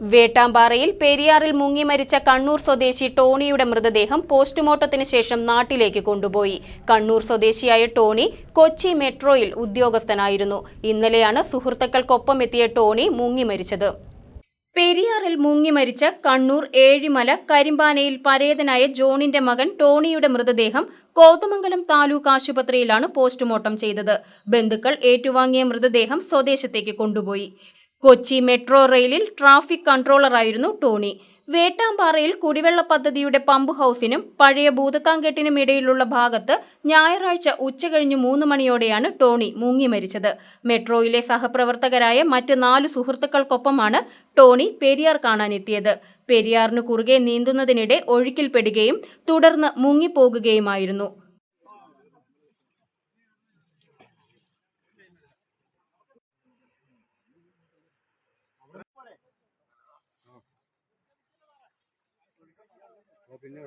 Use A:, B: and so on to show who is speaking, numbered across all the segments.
A: വേട്ടാമ്പാറയിൽ പെരിയാറിൽ മുങ്ങി മരിച്ച കണ്ണൂർ സ്വദേശി ടോണിയുടെ മൃതദേഹം പോസ്റ്റ്മോർട്ടത്തിന് ശേഷം നാട്ടിലേക്ക് കൊണ്ടുപോയി. കണ്ണൂർ സ്വദേശിയായ ടോണി കൊച്ചി മെട്രോയിൽ ഉദ്യോഗസ്ഥനായിരുന്നു. ഇന്നലെയാണ് സുഹൃത്തുക്കൾക്കൊപ്പം എത്തിയ ടോണി മുങ്ങി മരിച്ചത്. പെരിയാറിൽ മുങ്ങി മരിച്ച കണ്ണൂർ ഏഴിമല കരിമ്പാനയിൽ പരേതനായ ജോണിന്റെ മകൻ ടോണിയുടെ മൃതദേഹം കോതമംഗലം താലൂക്ക് ആശുപത്രിയിലാണ് പോസ്റ്റ്മോർട്ടം ചെയ്തത്. ബന്ധുക്കൾ ഏറ്റുവാങ്ങിയ മൃതദേഹം സ്വദേശത്തേക്ക് കൊണ്ടുപോയി. കൊച്ചി മെട്രോ റെയിലിൽ ട്രാഫിക് കൺട്രോളറായിരുന്നു ടോണി. വേട്ടാമ്പാറയിൽ കുടിവെള്ള പദ്ധതിയുടെ പമ്പ് ഹൌസിനും പഴയ ഭൂതത്താങ്കെട്ടിനും ഇടയിലുള്ള ഭാഗത്ത് ഞായറാഴ്ച ഉച്ചകഴിഞ്ഞ് മൂന്ന് മണിയോടെയാണ് ടോണി മുങ്ങി മരിച്ചത്. മെട്രോയിലെ സഹപ്രവർത്തകരായ മറ്റ് നാല് സുഹൃത്തുക്കൾക്കൊപ്പമാണ് ടോണി പെരിയാർ കാണാനെത്തിയത്. പെരിയാറിനു കുറുകെ നീന്തുന്നതിനിടെ ഒഴുക്കിൽപ്പെടുകയും തുടർന്ന് മുങ്ങിപ്പോകുകയുമായിരുന്നു.
B: പിന്നെ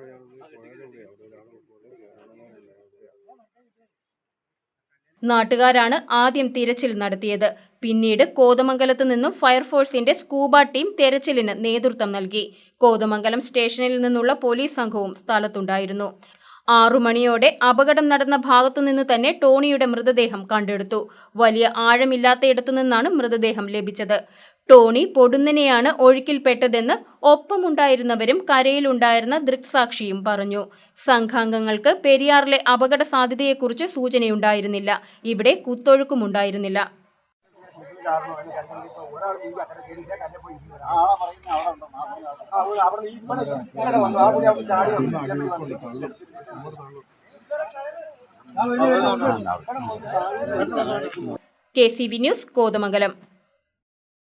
A: നാട്ടുകാരാണ് ആദ്യം തിരച്ചിൽ നടത്തിയത്. പിന്നീട് കോതമംഗലത്ത് നിന്നും ഫയർഫോഴ്സിന്റെ സ്കൂബ ടീം തെരച്ചിലിന് നേതൃത്വം നൽകി. കോതമംഗലം സ്റ്റേഷനിൽ നിന്നുള്ള പോലീസ് സംഘവും സ്ഥലത്തുണ്ടായിരുന്നു. ആറുമണിയോടെ അപകടം നടന്ന ഭാഗത്തുനിന്ന് തന്നെ ടോണിയുടെ മൃതദേഹം കണ്ടെടുത്തു. വലിയ ആഴമില്ലാത്തയിടത്തു നിന്നാണ് മൃതദേഹം ലഭിച്ചത്. ടോണി പൊടുന്നനെയാണ് ഒഴുക്കിൽപ്പെട്ടതെന്ന് ഒപ്പമുണ്ടായിരുന്നവരും കരയിലുണ്ടായിരുന്ന ദൃക്സാക്ഷിയും പറഞ്ഞു. സംഘാംഗങ്ങൾക്ക് പെരിയാറിലെ അപകട സാധ്യതയെക്കുറിച്ച് സൂചനയുണ്ടായിരുന്നില്ല. ഇവിടെ കുത്തൊഴുക്കുമുണ്ടായിരുന്നില്ല. K C V news Kothamangalam.